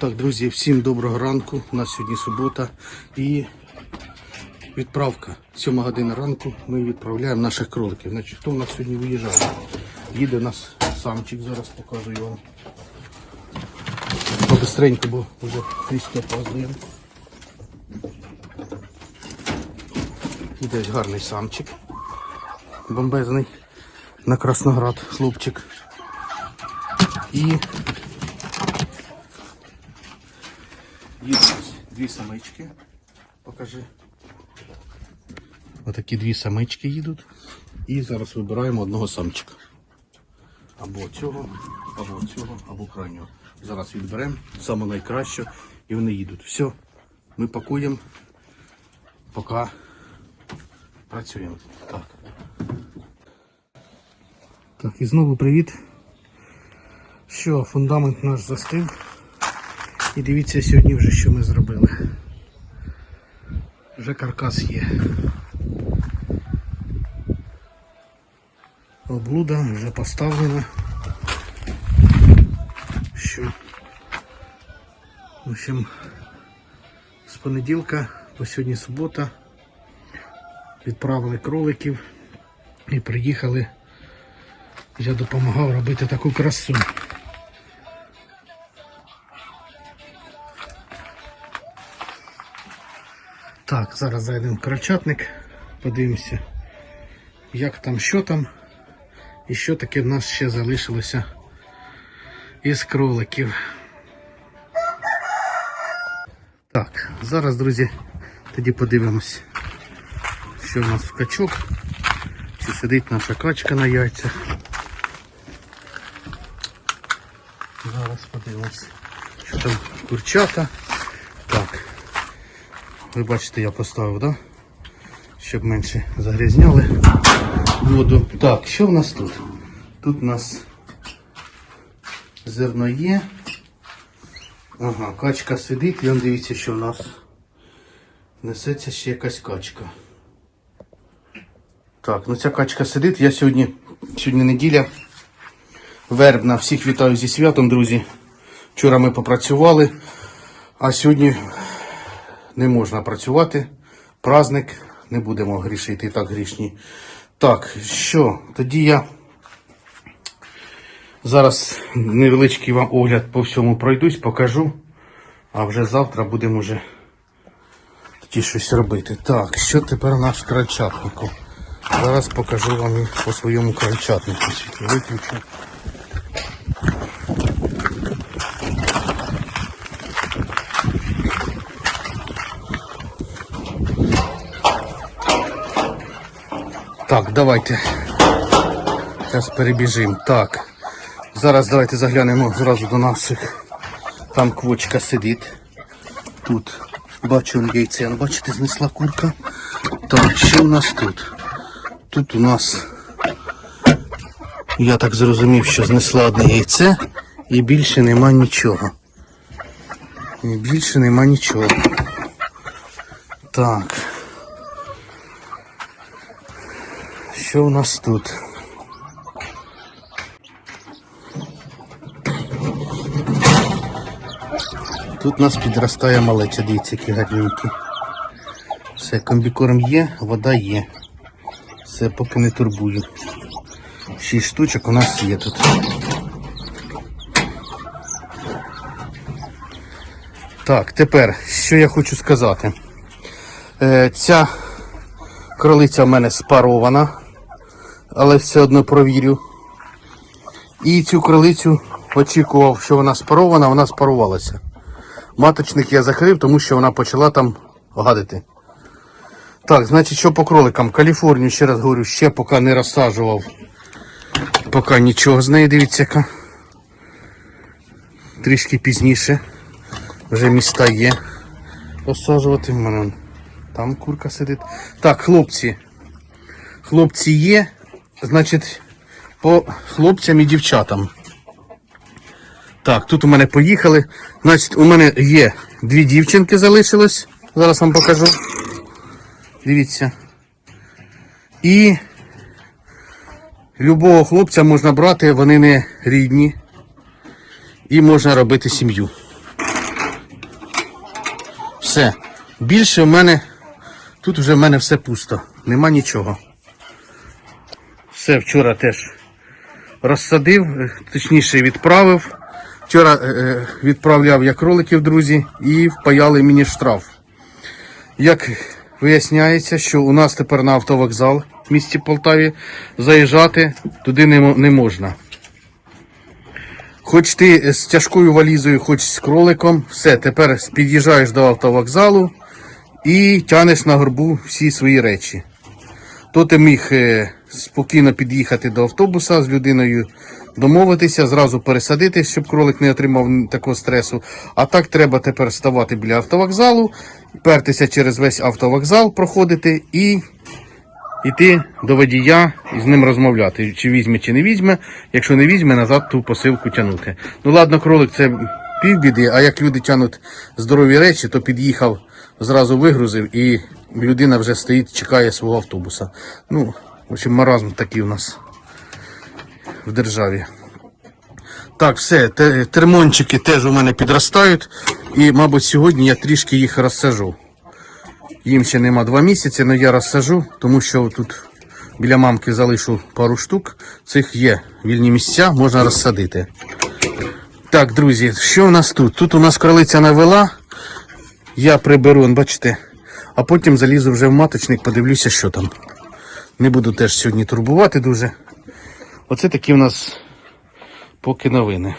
Так, друзі, всім доброго ранку. У нас сьогодні субота і відправка. 7 година ранку ми відправляємо наших кроликів. Значить, хто у нас сьогодні виїжджає? Їде у нас самчик, зараз покажу вам. Побистренько, бо вже трішки опаздуємо. Іде гарний самчик. Бомбезний на Красноград хлопчик. І Є ось дві самички. Покажи. Отакі дві самички їдуть. І зараз вибираємо одного самчика. Або цього, або цього, або крайнього. Зараз відберемо саме найкраще і вони їдуть. Все, ми пакуємо, поки працюємо. Так. Так, і знову привіт. Що, фундамент наш застив. І дивіться сьогодні вже що ми зробили. Вже каркас є. Облуда вже поставлена. Що? В общем, з понеділка по сьогодні субота відправили кроликів і приїхали. Я допомагав робити таку красу. Так, зараз зайдемо в крольчатник, подивимося, як там, що там, і що таке в нас ще залишилося із кроликів. Так, зараз, друзі, тоді подивимось, що в нас в качок, чи сидить наша качка на яйцях. Зараз подивимось, що там курчата. Ви бачите, я поставив, да? Щоб менше загрязняли воду. Так, що в нас тут? Тут у нас зерно є. Ага, качка сидить, і он дивіться, що в нас несеться ще якась качка. Так, ну ця качка сидить. Я сьогодні, сьогодні неділя. Вербна. Всіх вітаю зі святом, друзі. Вчора ми попрацювали, а сьогодні не можна працювати. Праздник, не будемо грішити, так грішні. Так, що, тоді я зараз невеличкий вам огляд по всьому пройдусь, покажу. А вже завтра будемо вже тоді щось робити. Так, що тепер у нас? Зараз покажу вам по своєму крольчатнику. Виключу. Так, давайте. Зараз перебіжимо. Так. Зараз давайте заглянемо зразу до наших. Там квочка сидить. Тут бачу яйце. Бачите, знесла курка. Так, що у нас тут? Тут у нас, я так зрозумів, що знесла одне яйце і більше нема нічого. І більше нема нічого. Так. Що у нас тут? Тут у нас підростає малеча, дивіться, які гарненькі. Все, комбікорм є, вода є. Все, поки не турбую. Шість штучок у нас є тут. Так, тепер, що я хочу сказати. Е, ця кролиця в мене спарована, але все одно провірю. І цю кролицю очікував, що вона спарована, вона спарувалася. Маточник я закрив, тому що вона почала там гадити. Так, значить, що по кроликам? Каліфорнію, ще раз говорю, ще поки не розсаджував. Поки нічого з неї, дивіться яка. Трішки пізніше. Вже міста є. Розсаджувати в мене. Там курка сидить. Так, хлопці. Хлопці є. Значить, по хлопцям і дівчатам. Так, тут у мене поїхали. Значить, у мене є дві дівчинки залишилось. Зараз вам покажу. Дивіться. І любого хлопця можна брати, вони не рідні. І можна робити сім'ю. Все. Більше в мене. Тут вже в мене все пусто. Нема нічого. Все вчора теж розсадив, е, точніше відправив. Вчора е, е, відправляв я кроликів, друзі, і впаяли мені штраф. Як виясняється, що у нас тепер на автовокзал в місті Полтаві заїжджати туди не, не можна. Хоч ти з тяжкою валізою, хоч з кроликом, все, тепер під'їжджаєш до автовокзалу і тянеш на горбу всі свої речі. То ти міг е, спокійно під'їхати до автобуса з людиною, домовитися, зразу пересадити, щоб кролик не отримав такого стресу. А так треба тепер ставати біля автовокзалу, пертися через весь автовокзал, проходити і йти до водія і з ним розмовляти, чи візьме, чи не візьме. Якщо не візьме, назад ту посилку тягнути. Ну ладно, кролик це півбіди, а як люди тягнуть здорові речі, то під'їхав, зразу вигрузив і людина вже стоїть, чекає свого автобуса. Ну, в общем, маразм такий у нас в державі. Так, все, термончики теж у мене підростають. І, мабуть, сьогодні я трішки їх розсажу. Їм ще нема два місяці, але я розсажу, тому що тут біля мамки залишу пару штук. Цих є вільні місця, можна розсадити. Так, друзі, що у нас тут? Тут у нас кролиця навела. Я приберу, бачите, а потім залізу вже в маточник, подивлюся, що там. Не буду теж сьогодні турбувати дуже. Оце такі у нас поки новини.